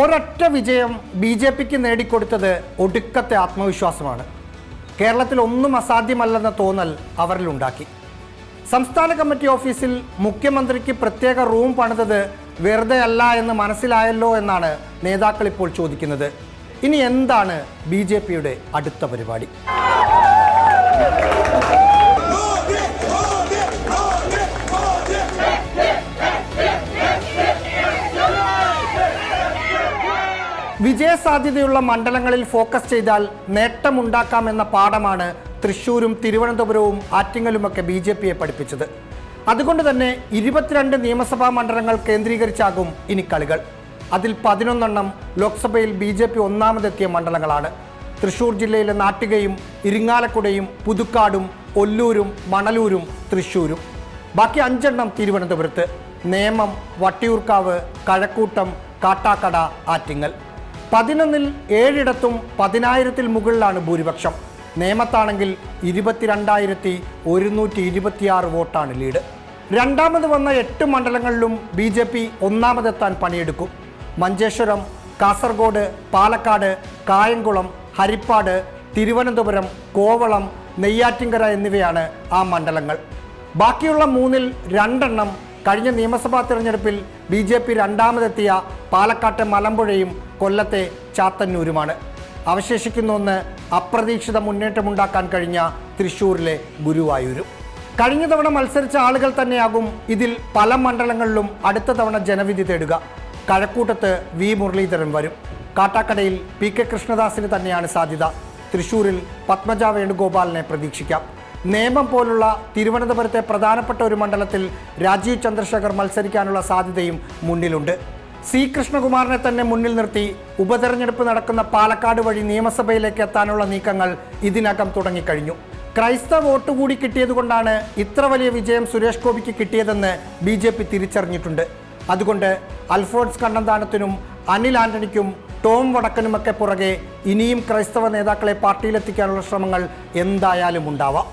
ഒരൊറ്റ വിജയം B J പിക്ക് നേടിക്കൊടുത്തത് ഒടുക്കത്തെ ആത്മവിശ്വാസമാണ്. കേരളത്തിൽ ഒന്നും അസാധ്യമല്ലെന്ന തോന്നൽ അവരിലുണ്ടാക്കി സംസ്ഥാന കമ്മിറ്റി ഓഫീസിൽ മുഖ്യമന്ത്രിക്ക് പ്രത്യേക റൂം പണിതത് വെറുതെ അല്ല എന്ന് മനസ്സിലായല്ലോ എന്നാണ് നേതാക്കൾ ഇപ്പോൾ ചോദിക്കുന്നത്. ഇനി എന്താണ് ബി അടുത്ത പരിപാടി? വിജയസാധ്യതയുള്ള മണ്ഡലങ്ങളിൽ ഫോക്കസ് ചെയ്താൽ നേട്ടമുണ്ടാക്കാമെന്ന പാഠമാണ് തൃശൂരും തിരുവനന്തപുരവും ആറ്റിങ്ങലുമൊക്കെ ബി ജെ പിയെ പഠിപ്പിച്ചത്. അതുകൊണ്ട് തന്നെ ഇരുപത്തിരണ്ട് നിയമസഭാ മണ്ഡലങ്ങൾ കേന്ദ്രീകരിച്ചാകും ഇനി കളികൾ. അതിൽ പതിനൊന്നെണ്ണം ലോക്സഭയിൽ ബി ജെ പി ഒന്നാമതെത്തിയ മണ്ഡലങ്ങളാണ്. തൃശൂർ ജില്ലയിലെ നാട്ടികയും ഇരിങ്ങാലക്കുടയും പുതുക്കാടും ഒല്ലൂരും മണലൂരും തൃശൂരും ബാക്കി അഞ്ചെണ്ണം തിരുവനന്തപുരത്ത്. നേമം വട്ടിയൂർക്കാവ് കഴക്കൂട്ടം കാട്ടാക്കട ആറ്റിങ്ങൽ. പതിനൊന്നിൽ ഏഴിടത്തും പതിനായിരത്തിൽ മുകളിലാണ് ഭൂരിപക്ഷം. നേമത്താണെങ്കിൽ ഇരുപത്തിരണ്ടായിരത്തി ഒരുന്നൂറ്റി ഇരുപത്തിയാറ് വോട്ടാണ് ലീഡ്. രണ്ടാമത് വന്ന എട്ട് മണ്ഡലങ്ങളിലും ബി ജെ പി ഒന്നാമതെത്താൻ പണിയെടുക്കും. മഞ്ചേശ്വരം കാസർഗോഡ് പാലക്കാട് കായംകുളം ഹരിപ്പാട് തിരുവനന്തപുരം കോവളം നെയ്യാറ്റിങ്കര എന്നിവയാണ് ആ മണ്ഡലങ്ങൾ. ബാക്കിയുള്ള മൂന്നിൽ രണ്ടെണ്ണം കഴിഞ്ഞ നിയമസഭാ തിരഞ്ഞെടുപ്പിൽ ബി ജെ പി രണ്ടാമതെത്തിയ പാലക്കാട്ടെ മലമ്പുഴയും കൊല്ലത്തെ ചാത്തന്നൂരുമാണ്. അവശേഷിക്കുന്ന ഒന്ന് അപ്രതീക്ഷിത മുന്നേറ്റമുണ്ടാക്കാൻ കഴിഞ്ഞ തൃശ്ശൂരിലെ ഗുരുവായൂരും. കഴിഞ്ഞ തവണ മത്സരിച്ച ആളുകൾ തന്നെയാകും ഇതിൽ പല മണ്ഡലങ്ങളിലും അടുത്ത തവണ ജനവിധി തേടുക. കഴക്കൂട്ടത്ത് വി മുരളീധരൻ വരും. കാട്ടാക്കടയിൽ പി കെ കൃഷ്ണദാസിന് തന്നെയാണ് സാധ്യത. തൃശൂരിൽ പത്മജ വേണുഗോപാലിനെ പ്രതീക്ഷിക്കാം. നേമം പോലുള്ള തിരുവനന്തപുരത്തെ പ്രധാനപ്പെട്ട ഒരു മണ്ഡലത്തിൽ രാജീവ് ചന്ദ്രശേഖർ മത്സരിക്കാനുള്ള സാധ്യതയും മുന്നിലുണ്ട്. സി. കൃഷ്ണകുമാറിനെ തന്നെ മുന്നിൽ നിർത്തി ഉപതെരഞ്ഞെടുപ്പ് നടക്കുന്ന പാലക്കാട് വഴി നിയമസഭയിലേക്ക് എത്താനുള്ള നീക്കങ്ങൾ ഇതിനകം തുടങ്ങിക്കഴിഞ്ഞു. ക്രൈസ്തവ വോട്ട് കൂടി കിട്ടിയതുകൊണ്ടാണ് ഇത്ര വലിയ വിജയം സുരേഷ് ഗോപിക്ക് കിട്ടിയതെന്ന് ബി ജെ പി തിരിച്ചറിഞ്ഞിട്ടുണ്ട്. അതുകൊണ്ട് അൽഫോൺസ് കണ്ണന്താനത്തിനും അനിൽ ആന്റണിക്കും ടോം വടക്കനുമൊക്കെ പുറകെ ഇനിയും ക്രൈസ്തവ നേതാക്കളെ പാർട്ടിയിലെത്തിക്കാനുള്ള ശ്രമങ്ങൾ എന്തായാലും ഉണ്ടാവാം.